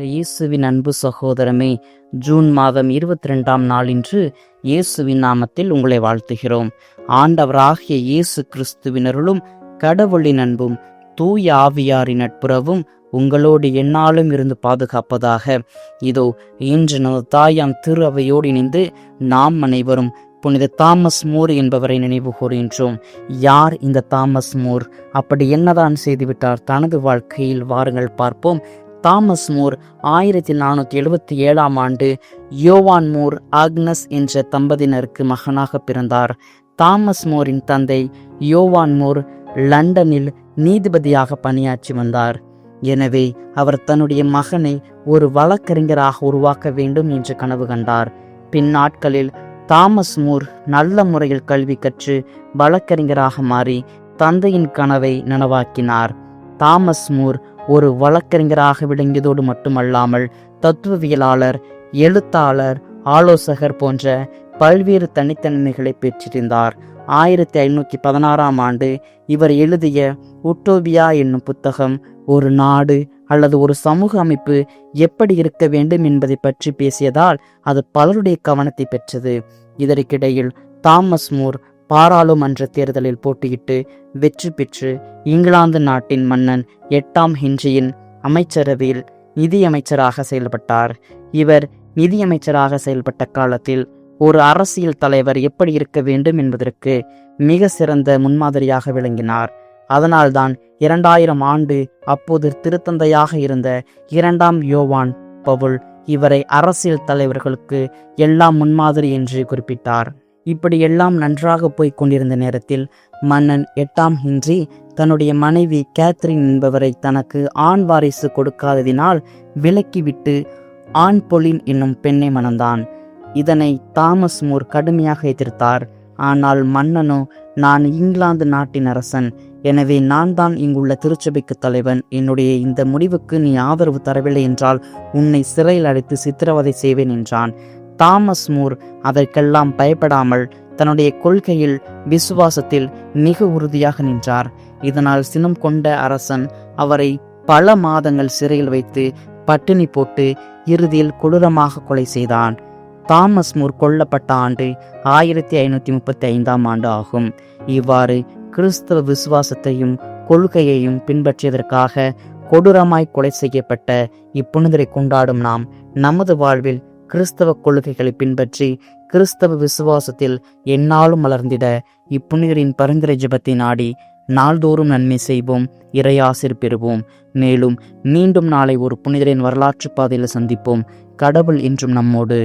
இயேசுவின் அன்பு சகோதரமே ஜூன் மாதம் இருபத்தி ரெண்டாம் நாளின்று இயேசுவின் நாமத்தில் உங்களை வாழ்த்துகிறோம். ஆண்டவராகிய இயேசு கிறிஸ்துவினருளும் கடவுளின் அன்பும் தூய ஆவியாரின் நட்புறவும் உங்களோடு எந்நாளும் இருந்து பாதுகாப்பதாக. இதோ இன்று நமது தாயாம் திரு அவையோடு இணைந்து நாம் அனைவரும் புனித தாமஸ் மூர் என்பவரை நினைவு கூறுகின்றோம் யார் இந்த தாமஸ் மூர்? அப்படி என்னதான் செய்துவிட்டார்? தனது வாழ்க்கையில் வாருங்கள் பார்ப்போம். தாமஸ் மூர் ஆயிரத்தி நானூற்றி எழுபத்தி ஏழாம் ஆண்டு யோவான் மூர் ஆக்னஸ் என்ற தம்பதியினருக்கு மகனாக பிறந்தார். தாமஸ் மூரின் தந்தை யோவான் மூர் லண்டனில் நீதிபதியாக பணியாற்றி வந்தார். எனவே அவர் தன்னுடைய மகனை ஒரு வழக்கறிஞராக உருவாக்க வேண்டும் என்று கனவு கண்டார். பின் நாட்களில் தாமஸ் மூர் நல்ல முறையில் கல்வி கற்று வழக்கறிஞராக மாறி தந்தையின் கனவை நனவாக்கினார். தாமஸ் மூர் ஒரு வழக்கறிஞராக விளங்கியதோடு மட்டுமல்லாமல் தத்துவவியலாளர் எழுத்தாளர் ஆலோசகர் போன்ற பல்வேறு தனித்தன்மைகளை பெற்றிருந்தார். ஆயிரத்தி ஐநூற்றி பதினாறாம் ஆண்டு இவர் எழுதிய உட்டோபியா என்னும் புத்தகம் ஒரு நாடு அல்லது ஒரு சமூக அமைப்பு எப்படி இருக்க வேண்டும் என்பதை பற்றி பேசியதால் அது பலருடைய கவனத்தை பெற்றது. இதற்கிடையில் தாமஸ் மூர் பாராளுமன்ற தேர்தலில் போட்டியிட்டு வெற்றி பெற்று இங்கிலாந்து நாட்டின் மன்னன் எட்டாம் ஹென்றியின் அமைச்சரவையில் நிதியமைச்சராக செயல்பட்டார். இவர் நிதியமைச்சராக செயல்பட்ட காலத்தில் ஒரு அரசியல் தலைவர் எப்படி இருக்க வேண்டும் என்பதற்கு மிக சிறந்த முன்மாதிரியாக விளங்கினார். அதனால்தான் இரண்டாயிரம் ஆண்டு அப்போது திருத்தந்தையாக இருந்த இரண்டாம் யோவான் பவுல் இவரை அரசியல் தலைவர்களுக்கு எல்லாம் முன்மாதிரி என்று குறிப்பிட்டார். இப்படியெல்லாம் நன்றாக போய்க் கொண்டிருந்த நேரத்தில் மன்னன் எட்டாம் ஹின்றி தன்னுடைய மனைவி கேத்ரின் என்பவரை தனக்கு ஆண் வாரிசு கொடுக்காததினால் விலக்கிவிட்டு ஆண் பொலின் என்னும் பெண்ணை மணந்தான். இதனை தாமஸ் மூர் கடுமையாக எதிர்த்தார். ஆனால் மன்னனோ நான் இங்கிலாந்து நாட்டின் அரசன். எனவே நான் தான் இங்குள்ள திருச்சபைக்கு தலைவன். என்னுடைய இந்த முடிவுக்கு நீ ஆதரவு தரவில்லை என்றால் உன்னை சிறையில் அடைத்து சித்திரவதை செய்வேன் என்றான். தாமஸ் மூர் அதற்கெல்லாம் பயப்படாமல் தன்னுடைய கொள்கையில் விசுவாசத்தில் மிக உறுதியாக நின்றார். இதனால் சினம் கொண்ட அரசன் அவரை பல மாதங்கள் சிறையில் வைத்து பட்டினி போட்டு இறுதியில் கொடூரமாக கொலை செய்தான். தாமஸ் மூர் கொல்லப்பட்ட ஆண்டு ஆயிரத்தி ஐநூற்றி முப்பத்தி ஐந்தாம் ஆண்டு ஆகும். இவ்வாறு கிறிஸ்தவ விசுவாசத்தையும் கொள்கையையும் பின்பற்றியதற்காக கொடூரமாய் கொலை செய்யப்பட்ட இப்புனிதரை கொண்டாடும் நாம் நமது வாழ்வில் கிறிஸ்தவ கொள்கைகளை பின்பற்றி கிறிஸ்தவ விசுவாசத்தில் என்னாலும் மலர்ந்திட இப்புனிதரின் பரிந்துரை ஜபத்தை நாடி நாள்தோறும் நன்மை செய்வோம் இறையாசிர் பெறுவோம். மேலும் மீண்டும் நாளை ஒரு புனிதரின் வரலாற்று பாதையில் சந்திப்போம். கடவுள் என்றும் நம்மோடு.